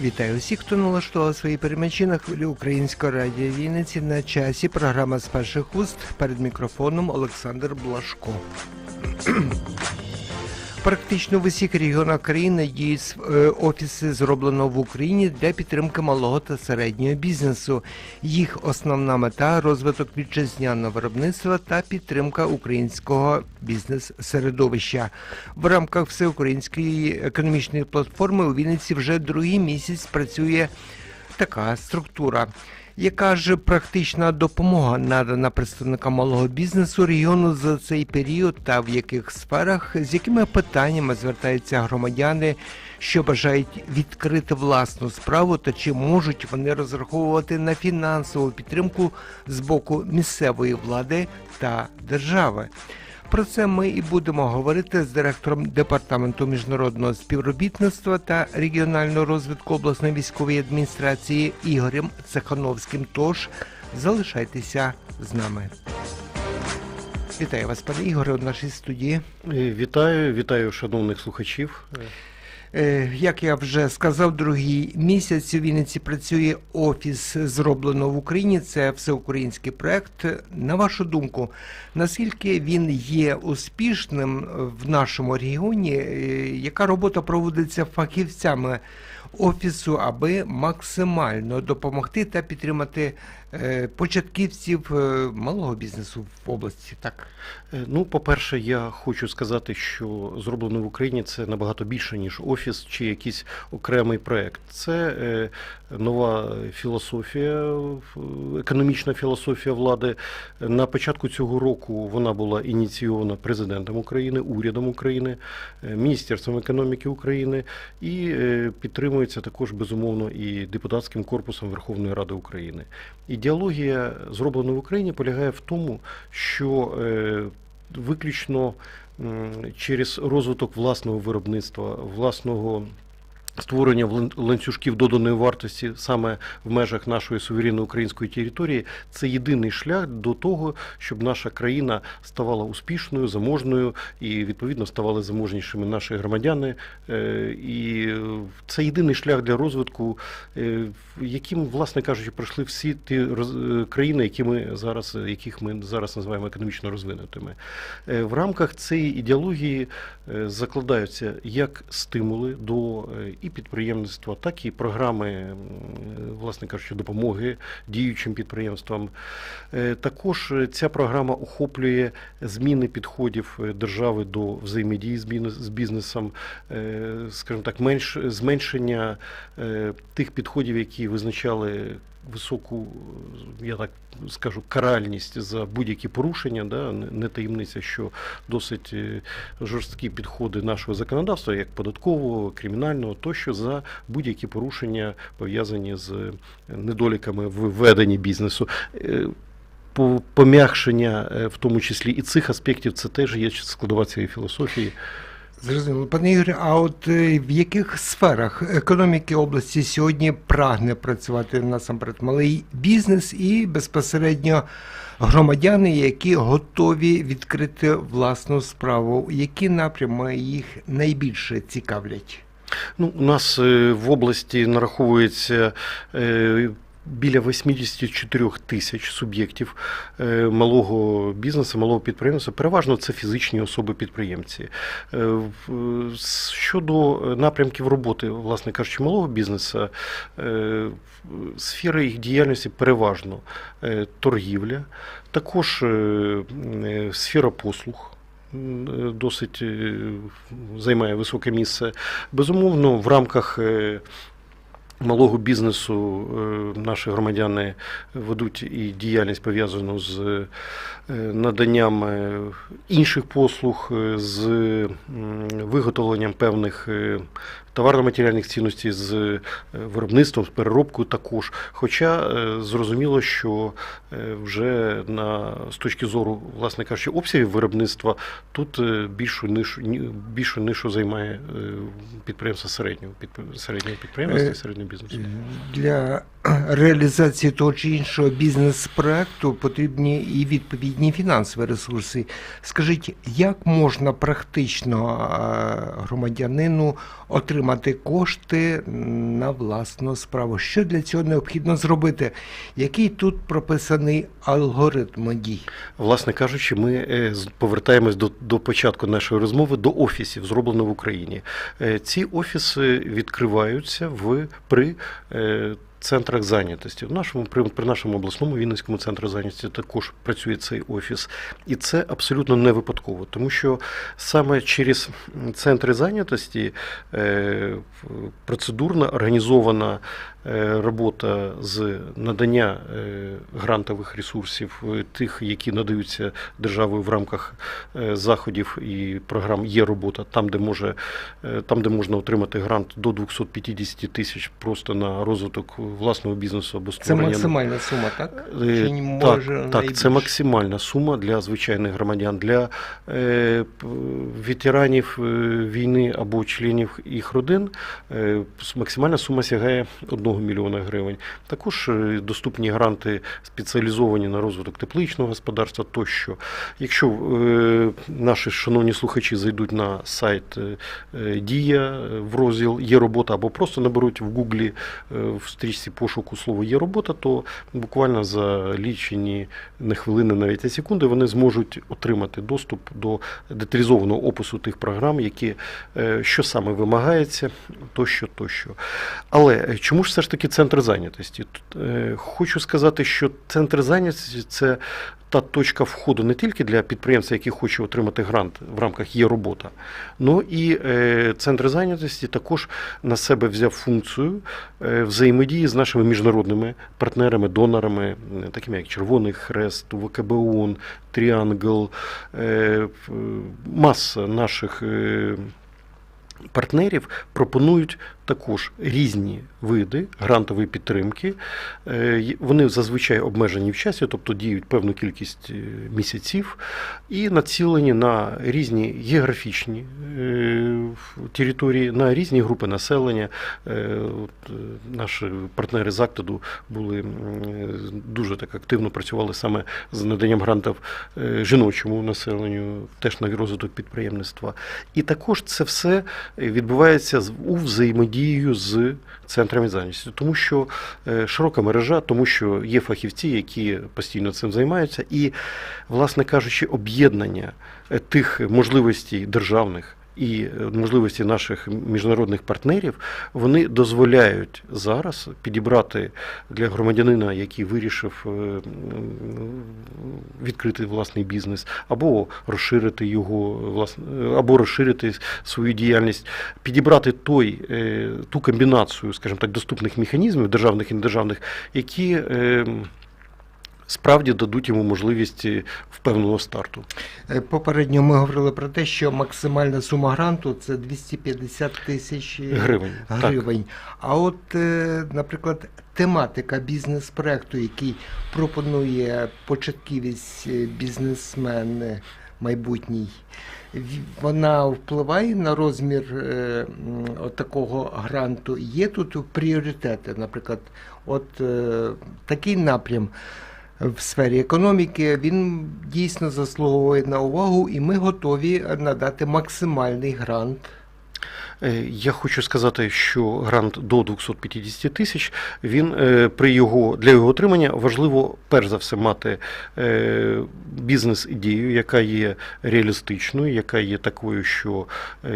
Вітаю усіх, хто налаштував свої перемічі на хвилі Української радіо Вінниці на часі. Програма з перших уст перед мікрофоном Олександр Блашко. Практично в усіх регіонах країни діють е, офіси, зроблено в Україні для підтримки малого та середнього бізнесу. Їх основна мета розвиток вітчизняного виробництва та підтримка українського бізнес-середовища. В рамках всеукраїнської економічної платформи у Вінниці вже другий місяць працює така структура. Яка ж практична допомога надана представникам малого бізнесу регіону за цей період та в яких сферах, з якими питаннями звертаються громадяни, що бажають відкрити власну справу, та чи можуть вони розраховувати на фінансову підтримку з боку місцевої влади та держави? Про це ми і будемо говорити з директором департаменту міжнародного співробітництва та регіонального розвитку обласної військової адміністрації Ігорем Цехановським. Тож залишайтеся з нами. Вітаю вас, пане Ігоре, у нашій студії. Е, Вітаю, вітаю шановних слухачів. Е, Як я вже сказав, другий місяць у Вінниці працює офіс зроблено в Україні. Це всеукраїнський проект. На вашу думку, наскільки він є успішним в нашому регіоні? Е, Яка робота проводиться фахівцями офісу, аби максимально допомогти та підтримати е, початківців малого бізнесу в області? Так. Ну, по-перше, я хочу сказати, що зроблено в Україні це набагато більше, ніж офіс чи якийсь окремий проект. Це е, нова філософія, економічна філософія влади. На початку цього року вона була ініційована президентом України, урядом України, е, Міністерством економіки України і е, підтримується також безумовно і депутатським корпусом Верховної Ради України. Ідеологія зроблена в Україні полягає в тому, що виключно через розвиток власного виробництва, власного створення ланцюжків доданої вартості саме в межах нашої суверенної української території, це єдиний шлях до того, щоб наша країна ставала успішною, заможною і відповідно ставали заможнішими наші громадяни. Е, І це єдиний шлях для розвитку, е, яким, власне кажучи, пройшли всі ті е, країни, які ми зараз, яких ми зараз називаємо економічно розвинутими. В рамках цієї ідеології закладаються як стимули до е, підприємництва, так і програми, власне кажучи, допомоги діючим підприємствам. Е, Також ця програма охоплює зміни підходів е, держави до взаємодії з бізнесом, е, скажімо так, менш зменшення тих підходів, які визначали високу, е, я так скажу, каральність за будь-які порушення. Да? Не- таємниця, що досить е, жорсткі підходи нашого законодавства, як податкового, кримінального, тощо за будь-які порушення пов'язані з е, недоліками в веденні бізнесу. Е, Пом'якшення, в тому числі і цих аспектів, це теж є складова цієї філософії. Зрозуміло, пане Ігорі, а от е, в яких сферах економіки області сьогодні прагне працювати насамперед малий бізнес і безпосередньо громадяни, які готові відкрити власну справу? Які напрями їх найбільше цікавлять? Ну, у нас е, в області нараховується е, біля 84 тисяч суб'єктів е, малого бізнесу, малого підприємства. Переважно це фізичні особи-підприємці. Е, Щодо напрямків роботи, власне кажучи, малого бізнесу, е, сфери їх діяльності переважно торгівля, також сфера послуг. Досить займає високе місце. Безумовно, в рамках малого бізнесу е, наші громадяни ведуть і діяльність пов'язану з е, наданням е, інших послуг, з виготовленням певних товарно-матеріальних цінностей, з е, виробництвом, з переробкою також. Хоча е, зрозуміло, що е, вже на, з точки зору, власне кажучи, обсягів виробництва тут більшу нишу, більшу нишу займає підприємство середнього, середнього Е, середнього бізнесу. Для реалізації того чи іншого бізнес-проекту потрібні і відповідні фінансові ресурси. Скажіть, як можна практично громадянину отримати кошти на власну справу? Що для цього необхідно зробити? Який тут прописаний алгоритм дій? Власне кажучи, ми е, повертаємось до, до початку нашої розмови до офісів, зроблено в Україні. Е, Ці офіси відкриваються в при. Е, Центрах зайнятості. В нашому при, при нашому обласному Вінницькому центрі зайнятості також працює цей офіс, і це абсолютно не випадково, тому що саме через центри зайнятості е, процедурно організована е, робота з надання е, грантових ресурсів, е, тих, які надаються державою в рамках е, заходів і програм є робота там, де може е, там, де можна отримати грант до 250 тисяч просто на розвиток власного бізнесу або створення. Це максимальна сума, так? Е, Чи не може так, так, це максимальна сума для звичайних громадян, для е, ветеранів е, війни або членів їх родин. Е, максимальна сума сягає 1 мільйона гривень. Також е, доступні гранти спеціалізовані на розвиток тепличного господарства тощо. Якщо е, наші шановні слухачі зайдуть на сайт е, Дія в розділ Є робота або просто наберуть в Гуглі в стрічці пошуку слова Є робота, то буквально за лічені не хвилини, навіть а секунди, вони зможуть отримати доступ до деталізованого опису тих програм, які е, що саме вимагається, тощо, тощо. Але е, чому ж все ж таки центр зайнятості? Е, Хочу сказати, що центр зайнятості це та точка входу не тільки для підприємця, який хоче отримати грант в рамках є робота, ну і е, центр зайнятості також на себе взяв функцію е, взаємодії з нашими міжнародними партнерами, донорами, е, такими як Червоний Хрест, ВКБ ООН, Тріангл, маса наших. Партнерів пропонують також різні види грантової підтримки. Е, Вони зазвичай обмежені в часі, тобто діють певну кількість е, місяців, і націлені на різні географічні е, території, на різні групи населення. Наші партнери з Актоду були дуже так активно працювали саме з наданням грантів жіночому населенню, теж на розвиток підприємництва. І також це все відбувається у взаємодію з центрами зайнятості, тому що е, широка мережа, тому що є фахівці, які постійно цим займаються, і, власне кажучи, об'єднання е, тих можливостей державних. І е, можливості наших міжнародних партнерів вони дозволяють зараз підібрати для громадянина, який вирішив е, відкрити власний бізнес, або розширити його власне, або розширити свою діяльність, підібрати той, е, ту комбінацію, скажімо так, доступних механізмів, державних і недержавних, які справді дадуть йому можливість е, впевненого старту. Е, Попередньо ми говорили про те, що максимальна сума гранту це 250 тисяч е, Гривень. Так. гривень. А от, наприклад, тематика бізнес-проекту, який пропонує початківець е, бізнесмен майбутній, вона впливає на розмір е, от такого гранту. Є тут пріоритети, наприклад, от е, такий напрям в сфері економіки, він дійсно заслуговує на увагу, і ми готові надати максимальний грант. Е, Я хочу сказати, що грант до 250 тисяч він е, при його для його отримання важливо перш за все мати е, бізнес-ідею, яка є реалістичною, яка є такою, що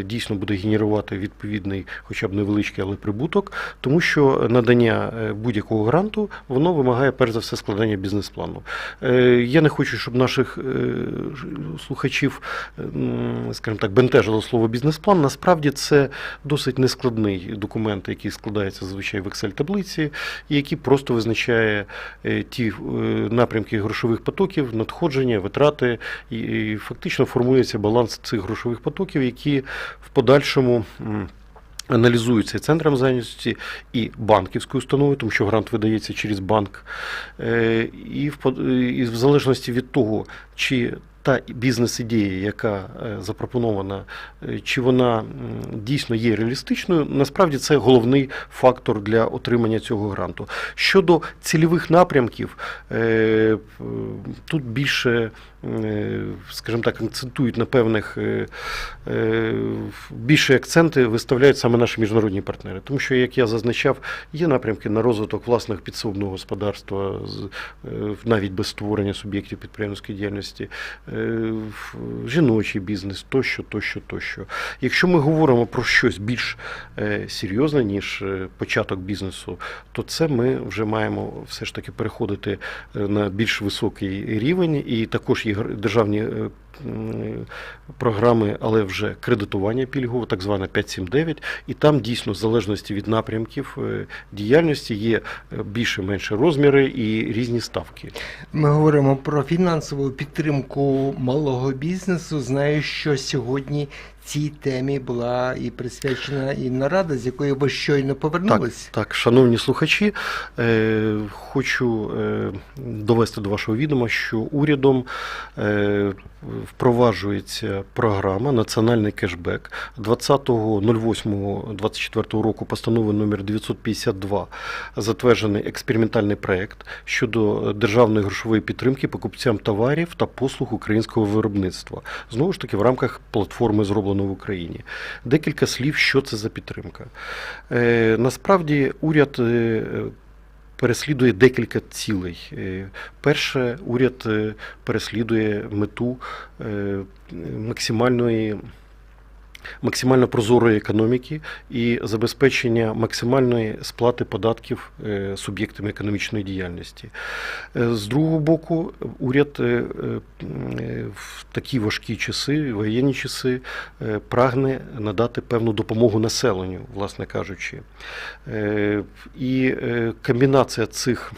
дійсно буде генерувати відповідний, хоча б невеличкий, але прибуток, тому що надання будь-якого гранту воно вимагає перш за все складання бізнес-плану. Я не хочу, щоб наших слухачів, скажімо так, бентежило слово бізнес-план. Насправді це досить нескладний документ, який складається зазвичай в Excel-таблиці, і який просто визначає е, ті е, напрямки грошових потоків, надходження, витрати, і, фактично формується баланс цих грошових потоків, які в подальшому. Аналізуються центром зайнятості і банківською установою, тому що грант видається через банк. Е, і в залежності від того, чи та бізнес-ідея, яка е, запропонована, е, чи вона дійсно є реалістичною, насправді це головний фактор для отримання цього гранту. Щодо цільових напрямків, е, тут більше, скажімо так, акцентують на певних більше акценти виставляють саме наші міжнародні партнери. Тому що, як я зазначав, є напрямки на розвиток власних підсобного господарства, навіть без створення суб'єктів підприємницької діяльності, жіночий бізнес, тощо, тощо, тощо. Якщо ми говоримо про щось більш е, серйозне, ніж е, початок бізнесу, то це ми вже маємо все ж таки переходити е, на більш високий рівень, і також є державні. Програми, але вже кредитування пільгового, так звана 5.7.9, і там дійсно, в залежності від напрямків е, діяльності, є е, більше-менше розміри і різні ставки. Ми говоримо про фінансову підтримку малого бізнесу. Знаю, що сьогодні цій темі була і присвячена і нарада, з якої ви щойно повернулись. Так, шановні слухачі, е, хочу е, довести до вашого відома, що урядом е, впроваджується програма Національний кешбек 20.08.24 року постанови номер 952 затверджений експериментальний проект щодо державної грошової підтримки покупцям товарів та послуг українського виробництва. Знову ж таки, в рамках платформи зроблено в Україні. Декілька слів, що це за підтримка. Е, Насправді уряд е, переслідує декілька цілей. Е, Перше, уряд переслідує мету максимальної. Максимально прозорої економіки і забезпечення максимальної сплати податків е, суб'єктами економічної діяльності. Е, З другого боку, уряд е, в такі важкі часи, воєнні часи, прагне надати певну допомогу населенню, власне кажучи. І комбінація цих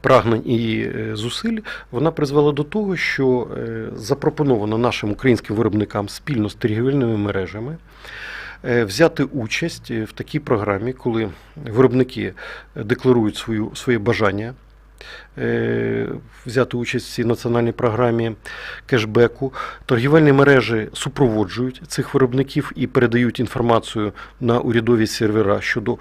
прагнень і е, зусиль вона призвела до того, що е, запропоновано нашим українським виробникам спільно з торгівельними мережами. е, Взяти участь в такій програмі, коли виробники декларують свою, своє бажання взяти участь в цій національній програмі кешбеку. Торгівельні мережі супроводжують цих виробників і передають інформацію на урядові сервера щодо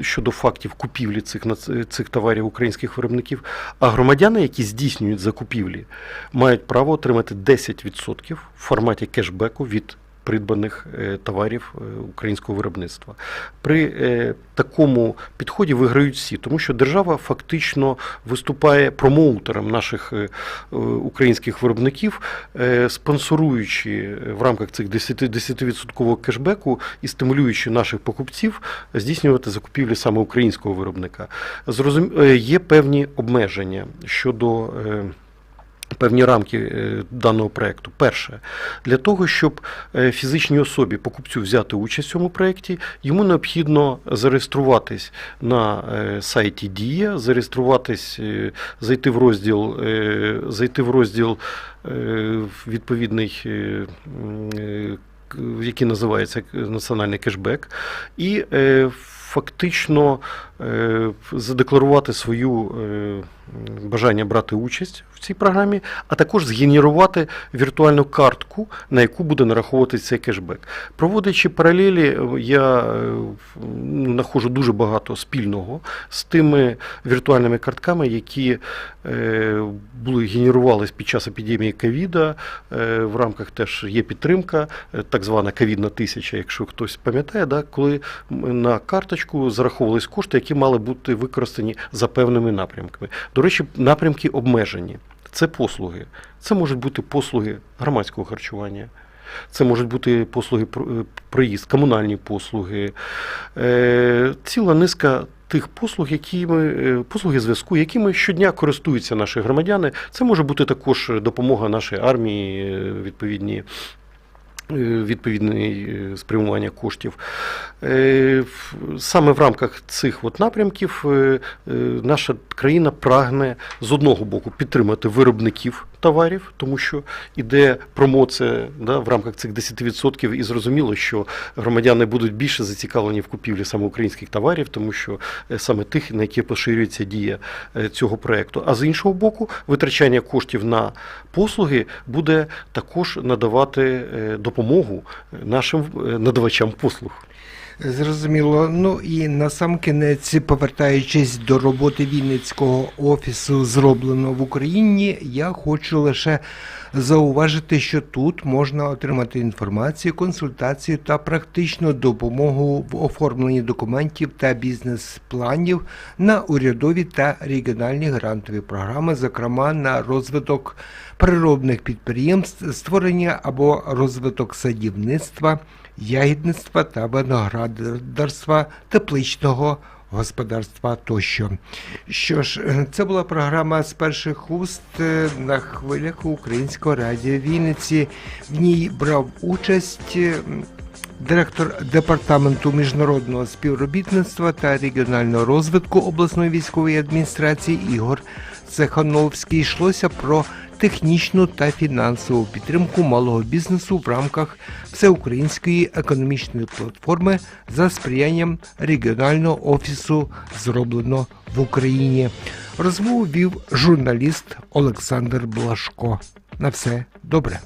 щодо фактів купівлі цих, цих товарів українських виробників. А громадяни, які здійснюють закупівлі, мають право отримати 10% в форматі кешбеку від придбаних е, товарів е, українського виробництва. При е, такому підході виграють всі, тому що держава фактично виступає промоутером наших українських виробників, спонсоруючи в рамках цих 10%, 10% кешбеку і стимулюючи наших покупців здійснювати закупівлі саме українського виробника. Зрозум... Є певні обмеження щодо. Певні рамки е, даного проекту. Перше, для того, щоб е, фізичній особі покупцю взяти участь в цьому проєкті, йому необхідно зареєструватись на е, сайті Дія, зареєструватись, зайти в розділ, зайти в розділ відповідний. який називається національний кешбек, і фактично задекларувати свою бажання брати участь в цій програмі, а також згенерувати віртуальну картку, на яку буде нараховуватися цей кешбек. Проводячи паралелі, е, я е, ну, дуже багато спільного з тими віртуальними картками, які е, були генерувалися під час епідемії ковіда. В рамках теж є підтримка, так звана ковідна тисяча, якщо хтось пам'ятає, да, коли на карточку зараховувались кошти, які мали бути використані за певними напрямками. До речі, напрямки обмежені. Це послуги. Це можуть бути послуги громадського харчування. Це можуть бути послуги про- е, комунальні послуги, е, ціла низка тих послуг, які ми, е, послуги зв'язку, якими щодня користуються наші громадяни. Це може бути також допомога нашій армії, відповідні. Е, Відповідне спрямування коштів. Е, Саме в рамках цих от напрямків е, наша країна прагне з одного боку підтримати виробників товарів, тому що іде промоція да, в рамках цих 10%, і зрозуміло, що громадяни будуть більше зацікавлені в купівлі саме українських товарів, тому що е, саме тих, на які поширюється дія е, цього проекту. А з іншого боку, витрачання коштів на послуги буде також надавати е, допомогу нашим надавачам послуг. Зрозуміло. Ну і на сам кінець, повертаючись до роботи Вінницького офісу, зроблено в Україні, я хочу лише зауважити, що тут можна отримати інформацію, консультацію та практичну допомогу в оформленні документів та бізнес-планів на урядові та регіональні грантові програми, зокрема на розвиток природних підприємств, створення або розвиток садівництва ягідництва та виноградарства, тепличного господарства тощо. Що ж, е, це була програма з перших уст е, на хвилях Українського радіо Вінниці. В ній брав участь. е, Директор департаменту міжнародного співробітництва та регіонального розвитку обласної військової адміністрації Ігор Цехановський йшлося про технічну та фінансову підтримку малого бізнесу в рамках всеукраїнської економічної платформи за сприянням регіонального офісу зроблено в Україні. Розмову вів журналіст Олександр Блашко. На все добре.